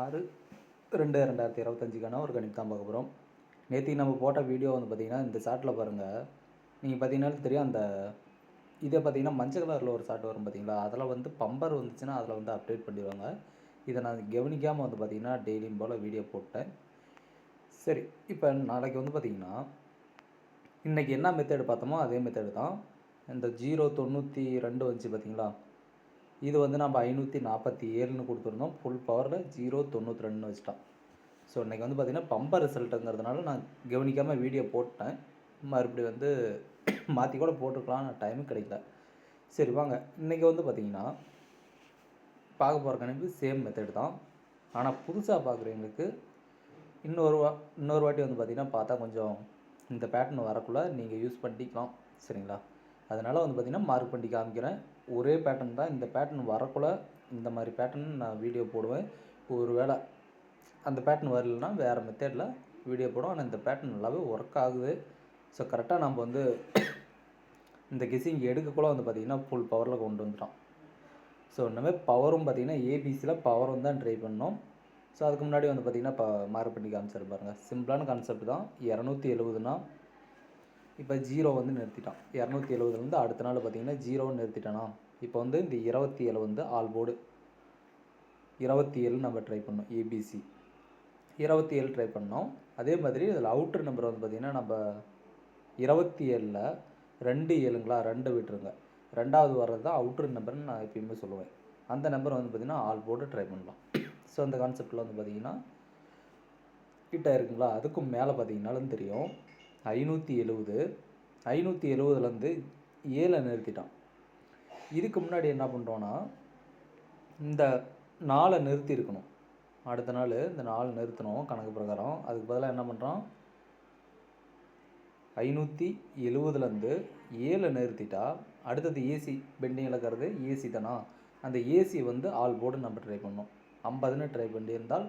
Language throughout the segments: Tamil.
ஆறு ரெண்டு ரெண்டாயிரத்தி இருபத்தஞ்சிக்கான ஒரு கணிப்பு தான் பார்க்க போகிறோம் நேற்று நம்ம போட்ட வீடியோ வந்து பார்த்திங்கன்னா இந்த சாட்டில் பாருங்கள் நீங்கள் பார்த்தீங்கன்னா தெரியும் அந்த இதே பார்த்தீங்கன்னா மஞ்சள் கலரில் ஒரு சாட் வரும் பார்த்தீங்களா அதில் வந்து பம்பர் வந்துச்சுன்னா அதில் வந்து அப்டேட் பண்ணிடுவாங்க. இதை நான் கவனிக்காமல் வந்து பார்த்திங்கன்னா டெய்லியும் போல் வீடியோ போட்டேன். சரி இப்போ நாளைக்கு வந்து பார்த்திங்கன்னா இன்றைக்கி என்ன மெத்தேடு பார்த்தோமோ அதே மெத்தேடு தான். இந்த ஜீரோ தொண்ணூற்றி ரெண்டு வந்துச்சு பார்த்தீங்களா இது வந்து நம்ம ஐநூற்றி நாற்பத்தி ஏழுன்னு கொடுத்துருந்தோம். ஃபுல் பவரில் ஜீரோ தொண்ணூற்றி ரெண்டுன்னு வச்சுட்டோம். ஸோ இன்றைக்கி வந்து பார்த்திங்கன்னா பம்பர் ரிசல்ட்டுங்கிறதுனால நான் கவனிக்காமல் வீடியோ போட்டேன். மறுபடியும் வந்து மாற்றி கூட போட்டுக்கலாம் நான் டைமும் கிடைக்கல. சரி வாங்க. இன்றைக்கி வந்து பார்த்திங்கன்னா பார்க்க போகிற கணிப்பு சேம் மெத்தட் தான். ஆனால் புதுசாக பார்க்குறவங்களுக்கு இன்னொரு வா இன்னொரு வாட்டி வந்து பார்த்திங்கன்னா பார்த்தா கொஞ்சம் இந்த பேட்டர்ன் வரக்குள்ளே நீங்கள் யூஸ் பண்ணிக்கலாம். சரிங்களா? அதனால் வந்து பார்த்திங்கன்னா மார்க் பண்ணி காமிக்கிறேன். ஒரே பேட்டர்ன் தான். இந்த பேட்டர்ன் வரக்குள்ளே இந்த மாதிரி பேட்டர்ன் நான் வீடியோ போடுவேன். ஒரு வேளை அந்த பேட்டர்ன் வரலன்னா வேறு மெத்தேடில் வீடியோ போடும். ஆனால் இந்த பேட்டர்ன் நல்லாவே ஒர்க் ஆகுது. ஸோ கரெக்டாக நம்ம வந்து இந்த கெஸிங் எடுக்கக்குள்ள வந்து பார்த்திங்கன்னா ஃபுல் பவரில் கொண்டு வந்துட்டோம். ஸோ இனிமேல் பவரும் பார்த்திங்கன்னா ஏபிசியில் பவரும் தான் ட்ரை பண்ணோம். ஸோ அதுக்கு முன்னாடி வந்து பார்த்திங்கன்னா இப்போ மார்க் பண்ணி காமிச்சிருப்பாருங்க. பாருங்கள் சிம்பிளான கான்செப்ட் தான். இரநூத்தி எழுபதுனா இப்போ ஜீரோ வந்து நிறுத்திட்டான். இரநூத்தி எழுபதுலேருந்து அடுத்த நாள் பார்த்திங்கன்னா ஜீரோன்னு நிறுத்திட்டானா? இப்போ வந்து இந்த இருபத்தி ஏழு வந்து ஆல் போர்டு இருபத்தி ஏழு நம்ம ட்ரை பண்ணோம் ஏபிசி இருபத்தி ஏழு ட்ரை பண்ணோம். அதே மாதிரி இதில் அவுட்ரு நம்பர் வந்து பார்த்திங்கன்னா நம்ம இருபத்தி ஏழில் ரெண்டு ஏழுங்களா ரெண்டு விட்டுருங்க. ரெண்டாவது வர்றது தான் அவுட்ரு நம்பர்னு நான் எப்பயுமே சொல்லுவேன். அந்த நம்பர் வந்து பார்த்திங்கன்னா ஆல் போர்டு ட்ரை பண்ணலாம். ஸோ அந்த கான்செப்டில் வந்து பார்த்திங்கன்னா கிட்ட இருக்குங்களா? அதுக்கும் மேலே பார்த்தீங்கன்னாலும் தெரியும். ஐநூற்றி எழுபது ஐநூற்றி எழுபதுலேருந்து ஏழை நிறுத்திட்டான். இதுக்கு முன்னாடி என்ன பண்ணுறோன்னா இந்த நாளை நிறுத்தி இருக்கணும் அடுத்த நாள் இந்த நாள் நிறுத்தணும் கணக்கு பிரகாரம். அதுக்கு பதிலாக என்ன பண்ணுறோம் ஐநூற்றி எழுபதுலேருந்து ஏழை நிறுத்திட்டா அடுத்தது ஏசி பெண்டிங்கில் இருக்கிறது ஏசி தானா? அந்த ஏசி வந்து ஆல் போர்டு நம்ம ட்ரை பண்ணோம் ஐம்பதுன்னு ட்ரை பண்ணியிருந்தால்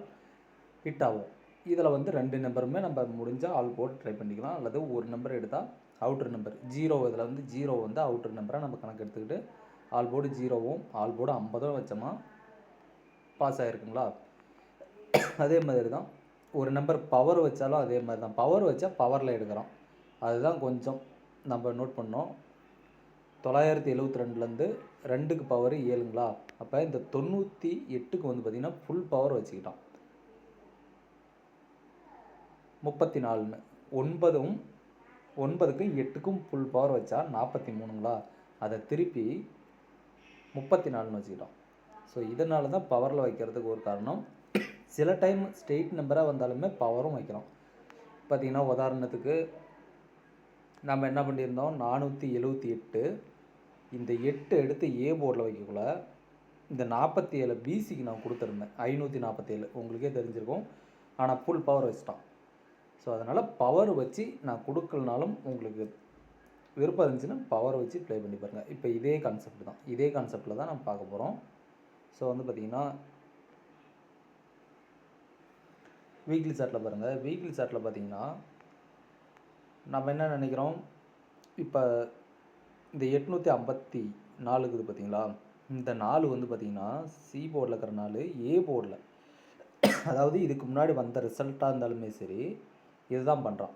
ஹிட் ஆகும். இதில் வந்து ரெண்டு நம்பருமே நம்ம முடிஞ்சால் ஆல் போட்டு ட்ரை பண்ணிக்கலாம். அல்லது ஒரு நம்பர் எடுத்தால் அவுட்ரு நம்பர் ஜீரோ இதில் வந்து ஜீரோ வந்து அவுட்ரு நம்பரை நம்ம கணக்கு எடுத்துக்கிட்டு ஆல் போர்டு ஜீரோவும் ஆல் போர்டு ஐம்பதும் வச்சோமா பாஸ் ஆகிருக்குங்களா அதே மாதிரி தான். ஒரு நம்பர் பவர் வச்சாலும் அதே மாதிரி தான். பவர் வச்சா பவரில் எடுக்கிறோம். அதுதான் கொஞ்சம் நம்ம நோட் பண்ணோம். தொள்ளாயிரத்தி எழுபத்தி ரெண்டுலேருந்து ரெண்டுக்கு பவர் ஏழுங்களா? அப்போ இந்த தொண்ணூற்றி எட்டுக்கு வந்து பார்த்திங்கன்னா ஃபுல் பவர் வச்சுக்கிட்டோம். முப்பத்தி நாலுன்னு ஒன்பதும் ஒன்பதுக்கும் எட்டுக்கும் ஃபுல் பவர் வச்சா நாற்பத்தி மூணுங்களா அதை திருப்பி முப்பத்தி நாலுன்னு வச்சுக்கிட்டோம். ஸோ இதனால தான் பவரில் வைக்கிறதுக்கு ஒரு காரணம். சில டைம் ஸ்ட்ரெயிட் நம்பராக வந்தாலுமே பவரும் வைக்கிறோம். பார்த்திங்கன்னா உதாரணத்துக்கு நம்ம என்ன பண்ணியிருந்தோம்? நானூற்றி எழுபத்தி எட்டு. இந்த எட்டு எடுத்து ஏ போர்டில் வைக்கக்குள்ள இந்த நாற்பத்தி ஏழு பிசிக்கு நான் கொடுத்துருந்தேன். ஐநூற்றி நாற்பத்தேழு உங்களுக்கே தெரிஞ்சிருக்கும். ஆனால் ஃபுல் பவர் வச்சுட்டான் ஸோ அதனால் பவர் வச்சு நான் கொடுக்கலனாலும் உங்களுக்கு விருப்பம் இருந்துச்சுன்னா பவர் வச்சு ப்ளே பண்ணி பாருங்கள் இப்போ இதே கான்செப்ட் தான். இதே கான்செப்டில் தான் நம்ம பார்க்க போகிறோம் ஸோ வந்து பார்த்திங்கன்னா வீக்லி சார்ட்டில் பாருங்கள் வீக்லி சார்ட்டில் பார்த்தீங்கன்னா நம்ம என்ன நினைக்கிறோம்? இப்போ இந்த எட்நூற்றி ஐம்பத்தி நாலு இருக்குது பார்த்தீங்களா இந்த நாலு வந்து பார்த்திங்கன்னா சி போர்டில் இருக்கிற நாள் ஏ போர்டில் அதாவது இதுக்கு முன்னாடி வந்த ரிசல்ட்டாக இருந்தாலுமே சரி இதுதான் பண்ணுறான்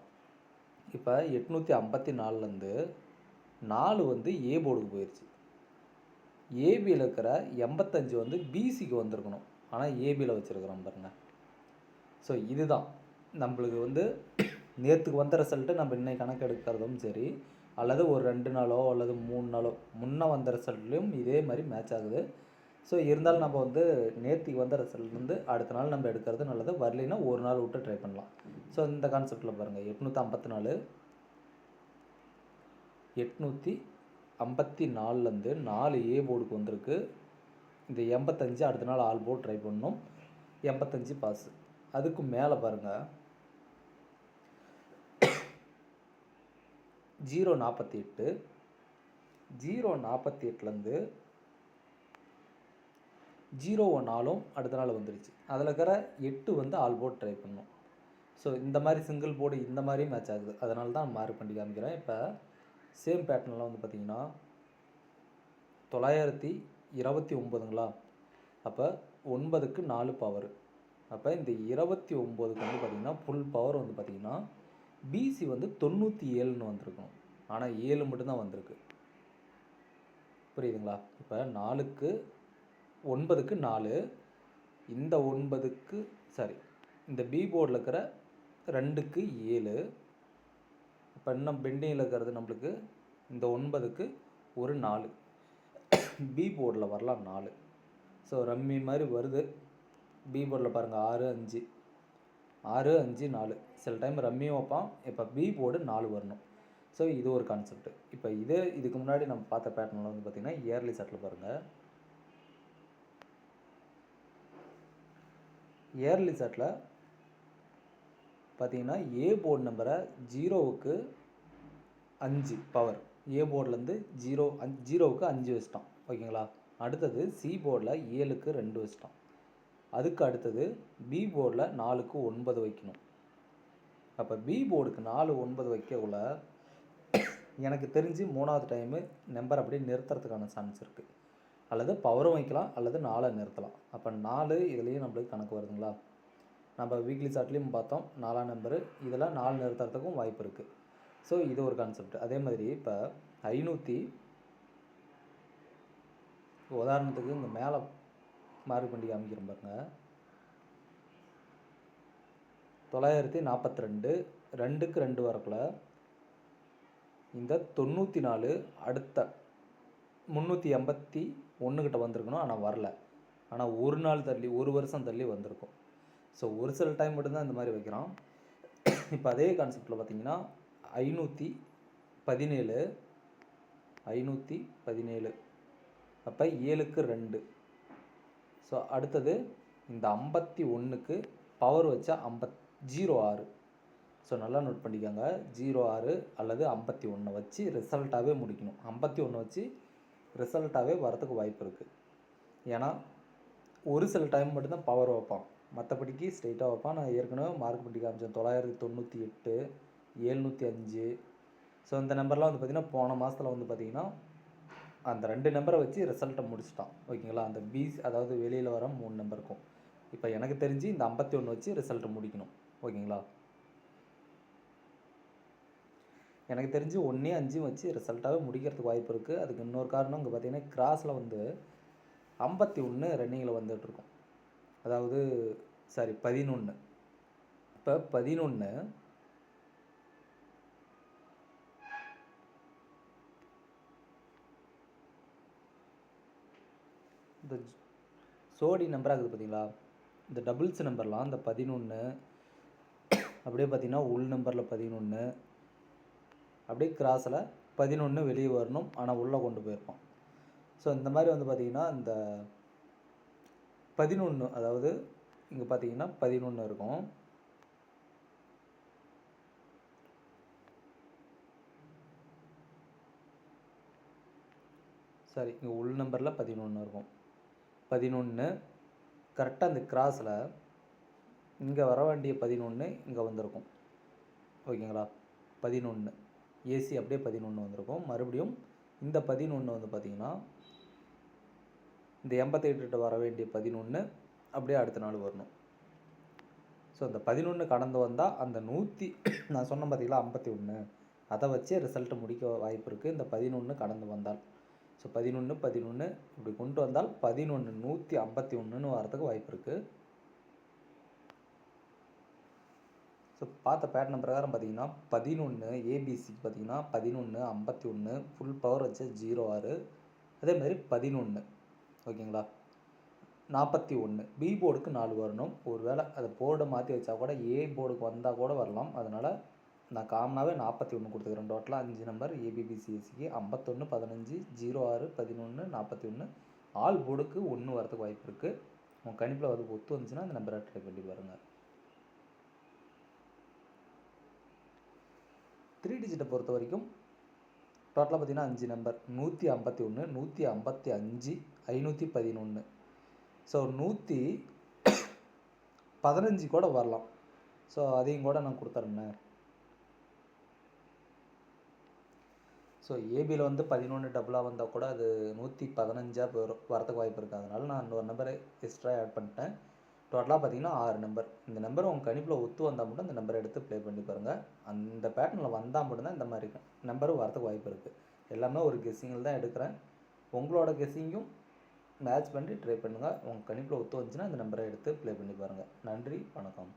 இப்போ எட்நூற்றி ஐம்பத்தி நாலுலேருந்து நாலு வந்து ஏ போர்டுக்கு போயிடுச்சு ஏபியில் இருக்கிற எண்பத்தஞ்சு வந்து பிசிக்கு வந்திருக்கணும். ஆனால் ஏபியில் வச்சுருக்கிறோம் பாருங்க. ஸோ இதுதான். நம்மளுக்கு வந்து நேற்றுக்கு வந்த ரிசல்ட்டு நம்ம இன்னைக்கு கணக்கு எடுக்கிறதும் சரி அல்லது ஒரு ரெண்டு நாளோ அல்லது மூணு நாளோ முன்னே வந்த ரிசல்ட்லேயும் இதே மாதிரி மேட்ச் ஆகுது. ஸோ இருந்தாலும் நம்ம வந்து நேற்றுக்கு வந்த ரிசல்ட் வந்து அடுத்த நாள் நம்ம எடுக்கிறது நல்லது. வரலைன்னா ஒரு நாள் விட்டு ட்ரை பண்ணலாம். ஸோ இந்த கான்செப்டில் பாருங்கள் எட்நூற்றி ஐம்பத்தி நாலு எட்நூற்றி ஐம்பத்தி நாலுலேருந்து நாலு ஏ போர்டுக்கு வந்திருக்கு. இந்த எண்பத்தஞ்சு அடுத்த நாள் ஆல் போர்டு ட்ரை பண்ணணும். எண்பத்தஞ்சு பாஸ் அதுக்கு மேலே பாருங்கள் ஜீரோ நாற்பத்தி எட்டு ஜீரோ நாற்பத்தி எட்டுலேருந்து ஜீரோ நாலும் அடுத்த நாள் வந்துடுச்சு அதில் இருக்கிற எட்டு வந்து ஆல் போர்டு ட்ரை பண்ணோம் ஸோ இந்த மாதிரி சிங்கிள் போர்டு இந்த மாதிரி மேட்ச் ஆகுது. அதனால தான் மார்க் பண்ணி காமிக்கிறேன். இப்போ சேம் பேட்டர்னில் வந்து பார்த்திங்கன்னா தொள்ளாயிரத்தி இருபத்தி ஒம்பதுங்களா அப்போ ஒன்பதுக்கு நாலு பவர் அப்போ இந்த இருபத்தி ஒம்போதுக்கு வந்து பார்த்திங்கன்னா ஃபுல் பவர் வந்து பார்த்திங்கன்னா பிசி வந்து தொண்ணூற்றி ஏழுன்னு வந்திருக்கும் ஆனால் ஏழு மட்டும்தான் வந்திருக்கு. புரியுதுங்களா? இப்போ நாலுக்கு ஒன்பதுக்கு நாலு இந்த ஒன்பதுக்கு சாரி இந்த பி போர்டில் இருக்கிற ரெண்டுக்கு ஏழு. இப்போ இன்னும் பெண்டிங்கில் இருக்கிறது நம்மளுக்கு இந்த ஒன்பதுக்கு ஒரு நாலு. பி போர்டில் வரலாம் நாலு. ஸோ ரம்மி மாதிரி வருது. பி போர்டில் பாருங்கள் ஆறு அஞ்சு. ஆறு அஞ்சு நாலு. சில டைம் ரம்மியும் வைப்பான். இப்போ பி போர்டு நாலு வரணும். ஸோ இது ஒரு கான்செப்ட் இப்போ இது இதுக்கு முன்னாடி நம்ம பார்த்த பேட்டர்னில் வந்து பார்த்திங்கன்னா இயர்லி செட்டில் பாருங்கள் இயர்லி செட்டில் பார்த்தீங்கன்னா ஏ போர்டு நம்பரை ஜீரோவுக்கு அஞ்சு பவர் ஏ போர்ட்லேருந்து ஜீரோ அஞ் ஜீரோவுக்கு அஞ்சு வச்சிட்டோம். ஓகேங்களா? அடுத்தது சி போர்டில் ஏழுக்கு ரெண்டு வச்சிட்டோம். அதுக்கு அடுத்தது பி போர்டில் நாலுக்கு ஒன்பது வைக்கணும். அப்போ பி போர்டுக்கு நாலு ஒன்பது வைக்கக்குள்ள எனக்கு தெரிஞ்சு மூணாவது டைமு நம்பர் அப்படியே நிறுத்துறதுக்கான சான்ஸ் இருக்குது அல்லது பவரும் வைக்கலாம் அல்லது நாலை நிறுத்தலாம். அப்போ நாலு இதுலேயும் நம்மளுக்கு கணக்கு வருதுங்களா? நம்ம வீக்லி சார்ட்லேயும் பார்த்தோம் நாலாம் நம்பரு இதெல்லாம் நாலு நிறுத்துறதுக்கும் வாய்ப்பு இருக்குது ஸோ இது ஒரு கான்செப்ட் அதே மாதிரி இப்போ ஐநூற்றி உதாரணத்துக்கு இங்கே மேலே மார்க் பண்ணி காமிக்கிறேன் பாருங்க. தொள்ளாயிரத்தி நாற்பத்தி ரெண்டு ரெண்டுக்கு ரெண்டு வரக்குள்ள இந்த தொண்ணூற்றி நாலு அடுத்த முந்நூற்றி எண்பத்தி ஒன்றுக்கிட்ட வந்திருக்கணும் ஆனால் வரல. ஆனால் ஒரு நாள் தள்ளி ஒரு வருஷம் தள்ளி வந்திருக்கும். ஸோ ஒரு சில டைம் மட்டும்தான் இந்த மாதிரி வைக்கிறோம். இப்போ அதே கான்செப்டில் பார்த்தீங்கன்னா ஐநூற்றி பதினேழு ஐநூற்றி பதினேழு. அப்போ ஏழுக்கு ரெண்டு. ஸோ அடுத்தது இந்த ஐம்பத்தி ஒன்றுக்கு பவர் வச்சா ஐம்பத் ஜீரோ ஆறு. ஸோ நல்லா நோட் பண்ணிக்கோங்க. ஜீரோ ஆறு அல்லது ஐம்பத்தி ஒன்றை வச்சு ரிசல்ட்டாகவே முடிக்கணும். ஐம்பத்தி ஒன்று வச்சு ரிசல்ட்டாகவே வரத்துக்கு வாய்ப்பு இருக்குது ஏன்னா ஒரு சில டைம் மட்டும்தான் பவர் வைப்பான். மற்றபடிக்கு ஸ்ட்ரெயிட்டாக வைப்பான். நான் ஏற்கனவே மார்க் பண்ணி காமிச்சேன். தொள்ளாயிரத்தி தொண்ணூற்றி எட்டு ஏழ்நூற்றி அஞ்சு. ஸோ இந்த நம்பர்லாம் வந்து பார்த்திங்கன்னா போன மாதத்தில் வந்து பார்த்திங்கன்னா அந்த ரெண்டு நம்பரை வச்சு ரிசல்ட்டை முடிச்சிட்டான். ஓகேங்களா? அந்த பிஸ் அதாவது வெளியில் வர மூணு நம்பருக்கும் இப்போ எனக்கு தெரிஞ்சு இந்த ஐம்பத்தி ஒன்று வச்சு ரிசல்ட்டை முடிக்கணும். ஓகேங்களா? எனக்கு தெரிஞ்சு ஒன்றே அஞ்சும் வச்சு ரிசல்ட்டாகவே முடிக்கிறதுக்கு வாய்ப்பு இருக்குது அதுக்கு இன்னொரு காரணம் இங்கே பார்த்தீங்கன்னா கிராஸில் வந்து ஐம்பத்தி ஒன்று ரன்னிங்கில் வந்துட்டுருக்கும். அதாவது சாரி பதினொன்று இப்போ பதினொன்று இந்த சோடி நம்பராக இருக்குது பார்த்தீங்களா இந்த டபுள்ஸ் நம்பர்லாம் இந்த பதினொன்று அப்படியே பார்த்தீங்கன்னா உள் நம்பரில் பதினொன்று அப்படியே கிராஸில் பதினொன்று வெளியே வரணும். ஆனால் உள்ளே கொண்டு போயிருக்கோம். ஸோ இந்த மாதிரி வந்து பார்த்திங்கன்னா இந்த பதினொன்று அதாவது இங்கே பார்த்தீங்கன்னா பதினொன்று இருக்கும். சாரி இங்கே உள் நம்பரில் பதினொன்று இருக்கும். பதினொன்று கரெக்டாக அந்த கிராஸில் இங்கே வர வேண்டிய பதினொன்று இங்கே வந்திருக்கும். ஓகேங்களா பதினொன்று ஏசி அப்படியே பதினொன்று வந்திருக்கும். மறுபடியும் இந்த பதினொன்று வந்து பார்த்திங்கன்னா இந்த எண்பத்தெட்டு வர வேண்டிய பதினொன்று அப்படியே அடுத்த நாள் வரணும். ஸோ அந்த பதினொன்று கடந்து வந்தால் அந்த நூற்றி நான் சொன்ன பார்த்தீங்களா ஐம்பத்தி ஒன்று அதை வச்சே ரிசல்ட் முடிக்க வாய்ப்பு இருக்குது இந்த பதினொன்று கடந்து வந்தால். ஸோ பதினொன்று பதினொன்று இப்படி கொண்டு வந்தால் பதினொன்று நூற்றி ஐம்பத்தி ஒன்றுன்னு வரதுக்கு வாய்ப்பு இருக்குது ஸோ பார்த்த பேட்டர்ன் பிரகாரம் பார்த்தீங்கன்னா பதினொன்று ஏபிசிக்கு பார்த்தீங்கன்னா பதினொன்று ஐம்பத்தி ஒன்று ஃபுல் பவர் வச்சு ஜீரோ ஆறு அதே மாதிரி பதினொன்று ஓகேங்களா? நாற்பத்தி ஒன்று பி போர்டுக்கு நாலு வரணும். ஒரு வேளை அதை போர்டை மாற்றி வச்சா கூட ஏ போர்டுக்கு வந்தால் கூட வரலாம். அதனால் நான் காமனாகவே நாற்பத்தி ஒன்று கொடுத்துக்கிறேன். டோட்டலாக அஞ்சு நம்பர் ஏபிபிசிஎஸ்சிக்கு ஐம்பத்தொன்று பதினஞ்சு ஜீரோ ஆறு பதினொன்று நாற்பத்தி ஒன்று ஆல் போர்டுக்கு ஒன்று வரதுக்கு வாய்ப்பு இருக்குது உங்கள் கணிப்பில் அது ஒத்து வந்துச்சுன்னா அந்த நம்பரை ட்ரை பண்ணி பாருங்கள் த்ரீ டிஜிட்டை பொறுத்த வரைக்கும் டோட்டலாக பார்த்தீங்கன்னா அஞ்சு நம்பர் நூற்றி ஐம்பத்தி ஒன்று நூற்றி ஐம்பத்தி அஞ்சு ஐநூற்றி பதினொன்று ஸோ நூற்றி பதினஞ்சு கூட வரலாம். ஸோ அதையும் கூட நான் கொடுத்துட்றேன் ஸோ ஏபியில் வந்து பதினொன்று டபுளாக வந்தால் கூட அது நூற்றி பதினஞ்சா வரும் வரதுக்கு வாய்ப்பு இருக்குது அதனால் நான் இன்னொரு நம்பரை எக்ஸ்ட்ரா ஆட் பண்ணிட்டேன். டோட்டலாக பார்த்தீங்கன்னா ஆறு நம்பர் இந்த நம்பர் உங்கள் கணிப்பில் ஒத்து வந்தால் மட்டும் இந்த நம்பரை எடுத்து ப்ளே பண்ணி பாருங்கள் அந்த பேட்டர்னில் வந்தால் மட்டும்தான் இந்த மாதிரி நம்பரும் வரதுக்கு வாய்ப்பு இருக்குது எல்லாமே ஒரு கெஸ்ஸிங்கில் தான் எடுக்கிறேன். உங்களோட கெஸ்ஸிங்கும் மேட்ச் பண்ணி ட்ரை பண்ணுங்கள் உங்கள் கணிப்பில் ஒத்து வந்துச்சுன்னா இந்த நம்பரை எடுத்து ப்ளே பண்ணி பாருங்கள் நன்றி வணக்கம்.